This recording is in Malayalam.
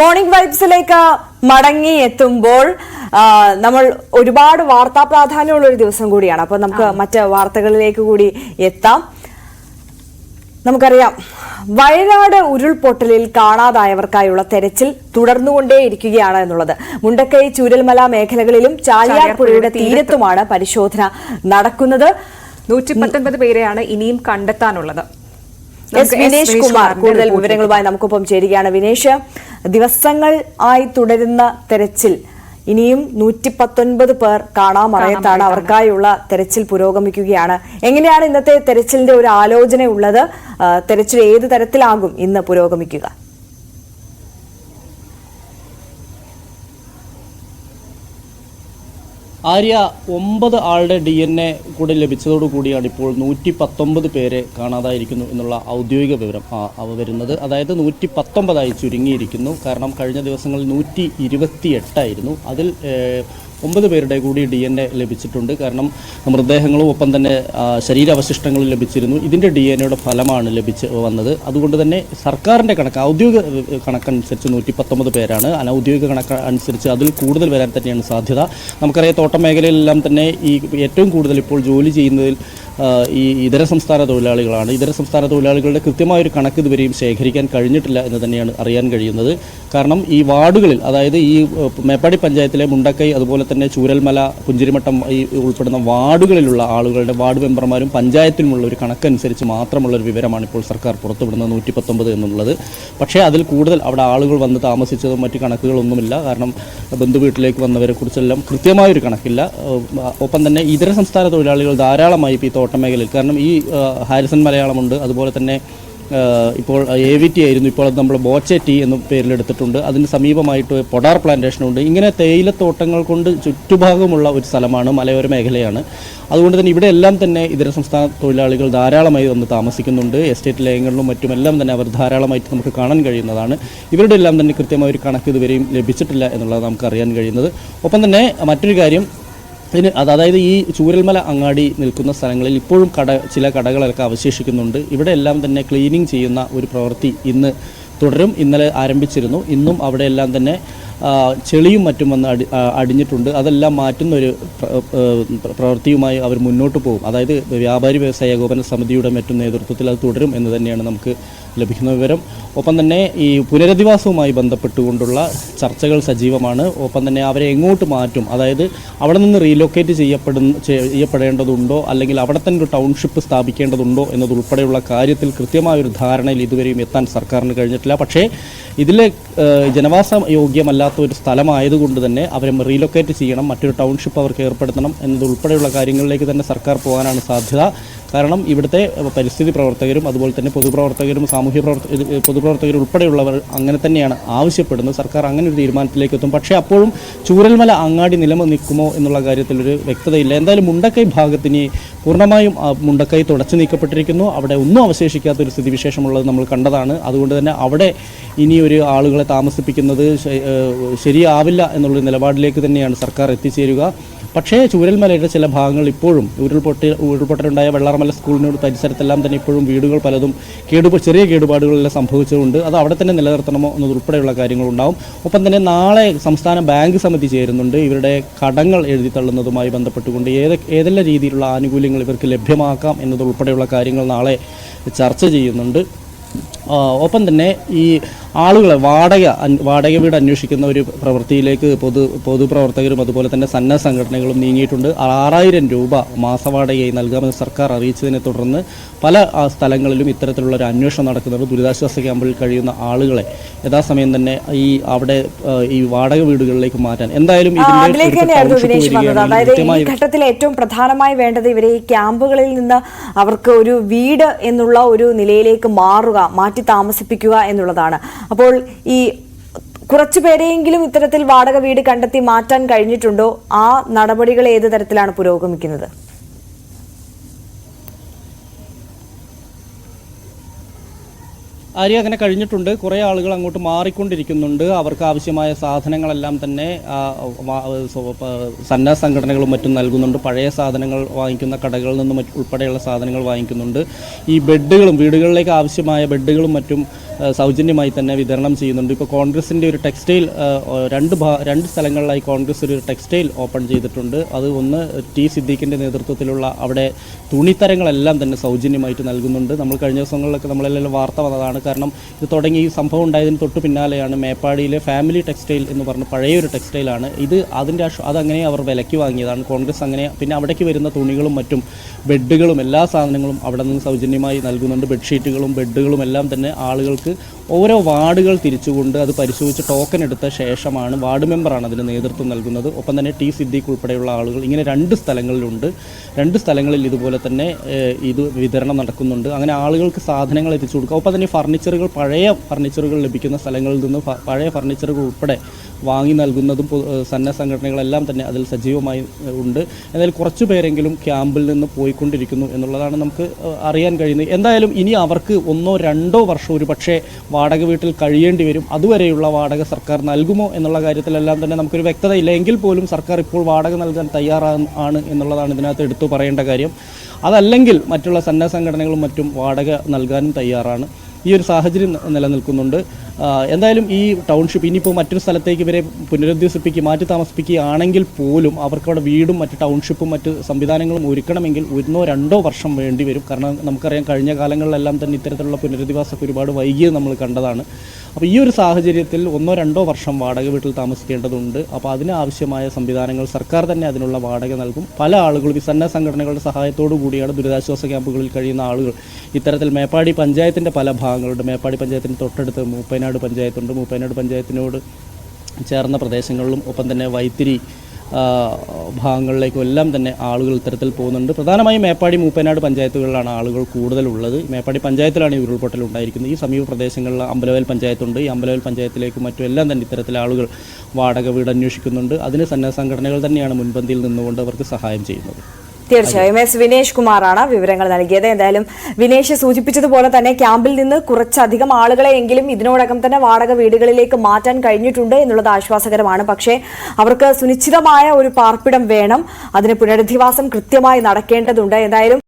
മോർണിംഗ് വൈബ്സിലേക്ക് മടങ്ങി എത്തുമ്പോൾ നമ്മൾ ഒരുപാട് വാർത്താ പ്രാധാന്യമുള്ള ഒരു ദിവസം കൂടിയാണ്. അപ്പൊ നമുക്ക് മറ്റ് വാർത്തകളിലേക്ക് കൂടി എത്താം. നമുക്കറിയാം വയനാട് ഉരുൾപൊട്ടലിൽ കാണാതായവർക്കായുള്ള തെരച്ചിൽ തുടർന്നുകൊണ്ടേയിരിക്കുകയാണ് എന്നുള്ളത്. മുണ്ടക്കൈ ചൂരൽമല മേഖലകളിലും ചാലിയാർ പുഴയുടെ തീരത്തുമാണ് പരിശോധന നടക്കുന്നത്. നൂറ്റി പത്തൊൻപത് പേരെയാണ് ഇനിയും കണ്ടെത്താനുള്ളത്. എസ് വിനേഷ് കുമാർ കൂടുതൽ വിവരങ്ങളുമായി നമുക്കൊപ്പം ചേരുകയാണ്. വിനേഷ് ദിവസങ്ങൾ ആയി തുടരുന്ന തെരച്ചിൽ. ഇനിയും നൂറ്റി പത്തൊൻപത് പേർ കാണാമറയത്താണ് അവർക്കായുള്ള തെരച്ചിൽ പുരോഗമിക്കുകയാണ്. എങ്ങനെയാണ് ഇന്നത്തെ തെരച്ചിലിന്റെ ഒരു ആലോചന ഉള്ളത്? തെരച്ചിൽ ഏത് തരത്തിലാകും ഇന്ന് പുരോഗമിക്കുക? ആര്യ ഒമ്പത് ആളുടെ ഡി എൻ എ കൂടെ ലഭിച്ചതോടു കൂടിയാണ് ഇപ്പോൾ നൂറ്റി പത്തൊമ്പത് പേരെ കാണാതായിരിക്കുന്നു എന്നുള്ള ഔദ്യോഗിക വിവരം വരുന്നത്. അതായത് നൂറ്റി പത്തൊമ്പതായി ചുരുങ്ങിയിരിക്കുന്നു. കാരണം കഴിഞ്ഞ ദിവസങ്ങളിൽ നൂറ്റി ഇരുപത്തി എട്ടായിരുന്നു അതിൽ ഒമ്പത് പേരുടെ കൂടി ഡി എൻ എ ലഭിച്ചിട്ടുണ്ട്. കാരണം മൃതദേഹങ്ങളും ഒപ്പം തന്നെ ശരീരാവശിഷ്ടങ്ങളും ലഭിച്ചിരുന്നു. ഇതിന്റെ ഡി എൻ എയുടെ ഫലമാണ് ലഭിച്ച് വന്നത്. അതുകൊണ്ട് തന്നെ സർക്കാരിന്റെ കണക്ക് ഔദ്യോഗിക കണക്കനുസരിച്ച് നൂറ്റി പത്തൊമ്പത് പേരാണ് അനൗദ്യോഗിക കണക്ക് അനുസരിച്ച് അതിൽ കൂടുതൽ വരാൻ തന്നെയാണ് സാധ്യത. നമുക്കറിയാം തോട്ടം മേഖലയിലെല്ലാം തന്നെ ഈ ഏറ്റവും കൂടുതൽ ഇപ്പോൾ ജോലി ചെയ്യുന്നതിൽ ഈ ഇതര സംസ്ഥാന തൊഴിലാളികളാണ്. ഇതര സംസ്ഥാന തൊഴിലാളികളുടെ കൃത്യമായൊരു കണക്ക് ഇതുവരെയും ശേഖരിക്കാൻ കഴിഞ്ഞിട്ടില്ല എന്ന് തന്നെയാണ് അറിയാൻ കഴിയുന്നത്. കാരണം ഈ വാർഡുകളിൽ അതായത് ഈ മേപ്പാടി പഞ്ചായത്തിലെ മുണ്ടക്കൈ അതുപോലെ തന്നെ ചൂരൽമല പുഞ്ചിരിമട്ടം ഈ ഉൾപ്പെടുന്ന വാർഡുകളിലുള്ള ആളുകളുടെ വാർഡ് മെമ്പർമാരും പഞ്ചായത്തിനുമുള്ള ഒരു കണക്കനുസരിച്ച് മാത്രമുള്ള ഒരു വിവരമാണ് ഇപ്പോൾ സർക്കാർ പുറത്തുവിടുന്നത് നൂറ്റി പത്തൊമ്പത് എന്നുള്ളത്. പക്ഷേ അതിൽ കൂടുതൽ അവിടെ ആളുകൾ വന്ന് താമസിച്ചതും മറ്റു കണക്കുകളൊന്നുമില്ല. കാരണം ബന്ധു വീട്ടിലേക്ക് വന്നവരെ കുറിച്ചെല്ലാം കൃത്യമായൊരു കണക്കില്ല. ഒപ്പം തന്നെ ഇതര സംസ്ഥാന തൊഴിലാളികൾ ധാരാളമായി ഇപ്പോൾ തോട്ടം മേഖലയിൽ. കാരണം ഈ ഹാരിസൺ മലയാളമുണ്ട്. അതുപോലെ തന്നെ ഇപ്പോൾ എ വി ടി ആയിരുന്നു. ഇപ്പോൾ അത് നമ്മൾ ബോച്ചെ ടി എന്ന പേരിലെടുത്തിട്ടുണ്ട് അതിന് സമീപമായിട്ട് പൊടാർ പ്ലാന്റേഷനുണ്ട് ഇങ്ങനെ തേയിലത്തോട്ടങ്ങൾ കൊണ്ട് ചുറ്റുഭാഗമുള്ള ഒരു സ്ഥലമാണ് മലയോര മേഖലയാണ്. അതുകൊണ്ട് തന്നെ ഇവിടെ എല്ലാം തന്നെ ഇതര സംസ്ഥാന തൊഴിലാളികൾ ധാരാളമായി വന്ന് താമസിക്കുന്നുണ്ട്. എസ്റ്റേറ്റ് ലയങ്ങളിലും മറ്റുമെല്ലാം തന്നെ അവർ ധാരാളമായിട്ട് നമുക്ക് കാണാൻ കഴിയുന്നതാണ്. ഇവരുടെ എല്ലാം തന്നെ കൃത്യമായ ഒരു കണക്ക് ഇതുവരെയും ലഭിച്ചിട്ടില്ല എന്നുള്ളത് നമുക്ക് അറിയാൻ കഴിയുന്നത്. ഒപ്പം തന്നെ മറ്റൊരു കാര്യം ഇതിന് അത് അതായത് ഈ ചൂരൽമല അങ്ങാടി നിൽക്കുന്ന സ്ഥലങ്ങളിൽ ഇപ്പോഴും കട ചില കടകളൊക്കെ അവശേഷിക്കുന്നുണ്ട്. ഇവിടെ എല്ലാം തന്നെ ക്ലീനിങ് ചെയ്യുന്ന ഒരു പ്രവൃത്തി ഇന്ന് തുടരും. ഇന്നലെ ആരംഭിച്ചിരുന്നു. ഇന്നും അവിടെയെല്ലാം തന്നെ ചെളിയും മറ്റും വന്ന് അടി അടിഞ്ഞിട്ടുണ്ട്. അതെല്ലാം മാറ്റുന്ന ഒരു പ്ര- പ്രവൃത്തിയുമായി അവർ മുന്നോട്ട് പോകും. അതായത് വ്യാപാരി വ്യവസായ ഏകോപന സമിതിയുടെ മറ്റും നേതൃത്വത്തിൽ അത് തുടരും എന്ന് തന്നെയാണ് നമുക്ക് ലഭിക്കുന്ന വിവരം. ഒപ്പം തന്നെ ഈ പുനരധിവാസവുമായി ബന്ധപ്പെട്ടുകൊണ്ടുള്ള ചർച്ചകൾ സജീവമാണ്. ഒപ്പം തന്നെ അവരെ എങ്ങോട്ട് മാറ്റും? അതായത് അവിടെ നിന്ന് റീലൊക്കേറ്റ് ചെയ്യപ്പെടുന്ന ചെയ്യപ്പെടേണ്ടതുണ്ടോ? അല്ലെങ്കിൽ അവിടെ തന്നെ ഒരു ടൗൺഷിപ്പ് സ്ഥാപിക്കേണ്ടതുണ്ടോ എന്നതുൾപ്പെടെയുള്ള കാര്യത്തിൽ കൃത്യമായ ഒരു ധാരണയിൽ ഇതുവരെയും എത്താൻ സർക്കാരിന് കഴിഞ്ഞിട്ടില്ല. പക്ഷേ ഇതിലെ ജനവാസ യോഗ്യമല്ലാത്ത ഒരു സ്ഥലമായതുകൊണ്ട് തന്നെ അവരെ റീലൊക്കേറ്റ് ചെയ്യണം മറ്റൊരു ടൗൺഷിപ്പ് അവർക്ക് ഏർപ്പെടുത്തണം എന്നതുൾപ്പെടെയുള്ള കാര്യങ്ങളിലേക്ക് തന്നെ സർക്കാർ പോകാനാണ് സാധ്യത. കാരണം ഇവിടുത്തെ പരിസ്ഥിതി പ്രവർത്തകരും അതുപോലെ തന്നെ പൊതുപ്രവർത്തകരും പ്രവർത്ത പ്രവർത്തക പൊതുപ്രവർത്തകർ ഉൾപ്പെടെയുള്ളവർ അങ്ങനെ തന്നെയാണ് ആവശ്യപ്പെടുന്നത്. സർക്കാർ അങ്ങനെ ഒരു തീരുമാനത്തിലേക്ക് എത്തും പക്ഷേ അപ്പോഴും ചൂരൽമല അങ്ങാടി നിലമ നിൽക്കുമോ എന്നുള്ള കാര്യത്തിലൊരു വ്യക്തതയില്ല. എന്തായാലും മുണ്ടക്കൈ ഭാഗത്തിന് പൂർണമായും മുണ്ടക്കൈ തുടച്ചു നീക്കപ്പെട്ടിരിക്കുന്നു. അവിടെ ഒന്നും അവശേഷിക്കാത്ത ഒരു സ്ഥിതിവിശേഷമുള്ളത് നമ്മൾ കണ്ടതാണ്. അതുകൊണ്ട് തന്നെ അവിടെ ഇനി ഒരു ആളുകളെ താമസിപ്പിക്കുന്നത് ശരിയാവില്ല എന്നുള്ള നിലപാടിലേക്ക് തന്നെയാണ് സർക്കാർ എത്തിച്ചേരുക. പക്ഷേ ചൂരൽമലയുടെ ചില ഭാഗങ്ങൾ ഇപ്പോഴും ഉരുൾപൊട്ടി ഉരുൾപൊട്ടലുണ്ടായ വെള്ളാർമല സ്കൂളിനോട് പരിസരത്തെല്ലാം തന്നെ ഇപ്പോഴും വീടുകൾ പലതും കേടുപ ചെറിയ കേടുപാടുകളെല്ലാം സംഭവിച്ചതുകൊണ്ട് അത് അവിടെ തന്നെ നിലനിർത്തണമോ എന്നതുൾപ്പെടെയുള്ള കാര്യങ്ങളുണ്ടാവും. ഒപ്പം തന്നെ നാളെ സംസ്ഥാന ബാങ്ക് സമിതി ചേരുന്നുണ്ട്. ഇവരുടെ കടങ്ങൾ എഴുതി തള്ളുന്നതുമായി ബന്ധപ്പെട്ടുകൊണ്ട് ഏത് ഏതെല്ലാം രീതിയിലുള്ള ആനുകൂല്യങ്ങൾ ഇവർക്ക് ലഭ്യമാക്കാം എന്നതുൾപ്പെടെയുള്ള കാര്യങ്ങൾ നാളെ ചർച്ച ചെയ്യുന്നുണ്ട്. ഒപ്പം തന്നെ ഈ ആളുകളെ വാടക വാടക വീട് അന്വേഷിക്കുന്ന ഒരു പ്രവൃത്തിയിലേക്ക് പൊതു പൊതുപ്രവർത്തകരും അതുപോലെ തന്നെ സന്നദ്ധ സംഘടനകളും നീങ്ങിയിട്ടുണ്ട് ആറായിരം രൂപ മാസവാടകയായി നൽകാമെന്ന് സർക്കാർ അറിയിച്ചതിനെ തുടർന്ന് പല സ്ഥലങ്ങളിലും ഇത്തരത്തിലുള്ള ഒരു അന്വേഷണം നടക്കുന്നുണ്ട് ദുരിതാശ്വാസ ക്യാമ്പിൽ കഴിയുന്ന ആളുകളെ യഥാസമയം തന്നെ ഈ അവിടെ ഈ വാടക വീടുകളിലേക്ക് മാറ്റാൻ. എന്തായാലും ഇതിന്റെ ഘട്ടത്തിൽ ഏറ്റവും പ്രധാനമായി വേണ്ടത് ഇവരെ ഈ ക്യാമ്പുകളിൽ നിന്ന് അവർക്ക് ഒരു വീട് എന്നുള്ള ഒരു നിലയിലേക്ക് മാറുക മാറ്റി താമസിപ്പിക്കുക എന്നുള്ളതാണ്. അപ്പോൾ ഈ കുറച്ചു പേരെയെങ്കിലും ഇത്തരത്തിൽ വാടക വീട് കണ്ടെത്തി മാറ്റാൻ കഴിഞ്ഞിട്ടുണ്ടോ? ആ നടപടികൾ ഏത് തരത്തിലാണ് പുരോഗമിക്കുന്നത്? ആര്യ അങ്ങനെ കഴിഞ്ഞിട്ടുണ്ട്. കുറേ ആളുകൾ അങ്ങോട്ട് മാറിക്കൊണ്ടിരിക്കുന്നുണ്ട്. അവർക്ക് ആവശ്യമായ സാധനങ്ങളെല്ലാം തന്നെ ആ, വാ- സോ- പ- സന്നദ്ധ സംഘടനകളും മറ്റും നൽകുന്നുണ്ട്. പഴയ സാധനങ്ങൾ വാങ്ങിക്കുന്ന കടകളിൽ നിന്നും ഉൾപ്പെടെയുള്ള സാധനങ്ങൾ വാങ്ങിക്കുന്നുണ്ട്. ഈ ബെഡുകളും വീടുകളിലേക്ക് ആവശ്യമായ ബെഡുകളും മറ്റും സൗജന്യമായി തന്നെ വിതരണം ചെയ്യുന്നുണ്ട്. ഇപ്പോൾ കോൺഗ്രസിന്റെ ഒരു ടെക്സ്റ്റൈൽ രണ്ട് രണ്ട് സ്ഥലങ്ങളിലായി കോൺഗ്രസ് ഒരു ടെക്സ്റ്റൈൽ ഓപ്പൺ ചെയ്തിട്ടുണ്ട്. അത് ഒന്ന് ടി സിദ്ദീഖിന്റെ നേതൃത്വത്തിലുള്ള അവിടെ തുണിത്തരങ്ങളെല്ലാം തന്നെ സൗജന്യമായിട്ട് നൽകുന്നുണ്ട്. നമ്മൾ കഴിഞ്ഞ ദിവസങ്ങളിലൊക്കെ നമ്മളെല്ലാം വാർത്ത വന്നതാണ്. കാരണം ഇത് തുടങ്ങി ഈ സംഭവം ഉണ്ടായതിന് തൊട്ട് പിന്നാലെയാണ് മേപ്പാടിയിലെ ഫാമിലി ടെക്സ്റ്റൈൽ എന്ന് പറഞ്ഞ പഴയൊരു ടെക്സ്റ്റൈലാണ് ഇത് അതിന്റെ അതങ്ങനെ അവർ വിലയ്ക്ക് വാങ്ങിയതാണ്. കോൺഗ്രസ് അങ്ങനെ പിന്നെ അവിടേക്ക് വരുന്ന തുണികളും മറ്റും ബെഡുകളും എല്ലാ സാധനങ്ങളും അവിടെ നിന്ന് സൗജന്യമായി നൽകുന്നുണ്ട്. ബെഡ്ഷീറ്റുകളും ബെഡുകളും എല്ലാം തന്നെ ആളുകൾക്ക് ഓരോ വാർഡുകൾ തിരിച്ചുകൊണ്ട് അത് പരിശോധിച്ച് ടോക്കൺ എടുത്ത ശേഷമാണ് വാർഡ് മെമ്പറാണ് അതിന് നേതൃത്വം നൽകുന്നത്. ഒപ്പം തന്നെ ടി സിദ്ദീഖ് ഉൾപ്പെടെയുള്ള ആളുകൾ ഇങ്ങനെ രണ്ട് സ്ഥലങ്ങളിലുണ്ട്. രണ്ട് സ്ഥലങ്ങളിൽ ഇതുപോലെ തന്നെ ഇത് വിതരണം നടക്കുന്നുണ്ട്. അങ്ങനെ ആളുകൾക്ക് സാധനങ്ങൾ എത്തിച്ചു കൊടുക്കുക. ഒപ്പം തന്നെ ഫർണിച്ചറുകൾ പഴയ ഫർണിച്ചറുകൾ ലഭിക്കുന്ന സ്ഥലങ്ങളിൽ നിന്ന് പഴയ ഫർണിച്ചറുകൾ ഉൾപ്പെടെ വാങ്ങി നൽകുന്നതും സന്ന സംഘടനകളെല്ലാം തന്നെ അതിൽ സജീവമായി ഉണ്ട്. എന്നാൽ കുറച്ചു പേരെങ്കിലും ക്യാമ്പിൽ നിന്ന് പോയിക്കൊണ്ടിരിക്കുന്നു എന്നുള്ളതാണ് നമുക്ക് അറിയാൻ കഴിയുന്നത്. എന്തായാലും ഇനി അവർക്ക് ഒന്നോ രണ്ടോ വർഷം ഒരു പക്ഷേ വാടക വീട്ടിൽ കഴിയേണ്ടി വരും. അതുവരെയുള്ള വാടക സർക്കാർ നൽകുമോ എന്നുള്ള കാര്യത്തിലെല്ലാം തന്നെ നമുക്കൊരു വ്യക്തതയില്ല എങ്കിൽ പോലും സർക്കാർ ഇപ്പോൾ വാടക നൽകാൻ തയ്യാറാണ് എന്നുള്ളതാണ് ഇതിനകത്ത് എടുത്തു പറയേണ്ട കാര്യം. അതല്ലെങ്കിൽ മറ്റുള്ള സന്നദ്ധ സംഘടനകളും മറ്റും വാടക നൽകാനും തയ്യാറാണ്. ഈ ഒരു സാഹചര്യം നിലനിൽക്കുന്നുണ്ട്. എന്തായാലും ഈ ടൗൺഷിപ്പ് ഇനിയിപ്പോൾ മറ്റൊരു സ്ഥലത്തേക്ക് ഇവരെ പുനരധിവസിപ്പിക്കുക മാറ്റി താമസിപ്പിക്കുകയാണെങ്കിൽ പോലും അവർക്ക് അവിടെ വീടും മറ്റ് ടൗൺഷിപ്പും മറ്റ് സംവിധാനങ്ങളും ഒരുക്കണമെങ്കിൽ ഒന്നോ രണ്ടോ വർഷം വേണ്ടി വരും. കാരണം നമുക്കറിയാം കഴിഞ്ഞ കാലങ്ങളിലെല്ലാം തന്നെ ഇത്തരത്തിലുള്ള പുനരധിവാസമൊക്കെ ഒരുപാട് വൈകിയത് നമ്മൾ കണ്ടതാണ്. അപ്പോൾ ഈ ഒരു സാഹചര്യത്തിൽ ഒന്നോ രണ്ടോ വർഷം വാടക വീട്ടിൽ താമസിക്കേണ്ടതുണ്ട്. അപ്പോൾ അതിനാവശ്യമായ സംവിധാനങ്ങൾ സർക്കാർ തന്നെ അതിനുള്ള വാടക നൽകും. പല ആളുകളും വിസന്ന സംഘടനകളുടെ സഹായത്തോടു കൂടിയാണ് ദുരിതാശ്വാസ ക്യാമ്പുകളിൽ കഴിയുന്ന ആളുകൾ. ഇത്തരത്തിൽ മേപ്പാടി പഞ്ചായത്തിന്റെ പല ഭാഗങ്ങളുണ്ട്. മേപ്പാടി പഞ്ചായത്തിന് തൊട്ടടുത്ത് മൂപ്പനാട് പഞ്ചായത്തുണ്ട്. മൂപ്പനാട് പഞ്ചായത്തിനോട് ചേർന്ന പ്രദേശങ്ങളിലും ഒപ്പം തന്നെ വൈത്തിരി ഭാഗങ്ങളിലേക്കും എല്ലാം തന്നെ ആളുകൾ ഇത്തരത്തിൽ പോകുന്നുണ്ട്. പ്രധാനമായും മേപ്പാടി മൂപ്പനാട് പഞ്ചായത്തുകളിലാണ് ആളുകൾ കൂടുതലുള്ളത്. മേപ്പാടി പഞ്ചായത്തിലാണ് ഈ ഉരുൾപൊട്ടൽ ഉണ്ടായിരിക്കുന്നത്. ഈ സമീപ പ്രദേശങ്ങളിൽ അമ്പലവയൽ പഞ്ചായത്തുണ്ട്. ഈ അമ്പലവയൽ പഞ്ചായത്തിലേക്കും മറ്റും എല്ലാം തന്നെ ഇത്തരത്തിൽ ആളുകൾ വാടക വീട് അന്വേഷിക്കുന്നുണ്ട്. അതിന് സന്നദ്ധ സംഘടനകൾ തന്നെയാണ് മുൻപന്തിയിൽ നിന്നുകൊണ്ട് അവർക്ക് സഹായം ചെയ്യുന്നത്. തീർച്ചയായും. എസ്. വിനേഷ് കുമാറാണ് വിവരങ്ങൾ നൽകിയത്. എന്തായാലും വിനേഷ് സൂചിപ്പിച്ചതുപോലെ തന്നെ ക്യാമ്പിൽ നിന്ന് കുറച്ചധികം ആളുകളെ എങ്കിലും ഇതിനോടകം തന്നെ വാടക വീടുകളിലേക്ക് മാറ്റാൻ കഴിഞ്ഞിട്ടുണ്ട് എന്നുള്ളത് ആശ്വാസകരമാണ്. പക്ഷേ അവർക്ക് സുനിശ്ചിതമായ ഒരു പാർപ്പിടം വേണം. അതിന് പുനരധിവാസം കൃത്യമായി നടക്കേണ്ടതുണ്ട്. എന്തായാലും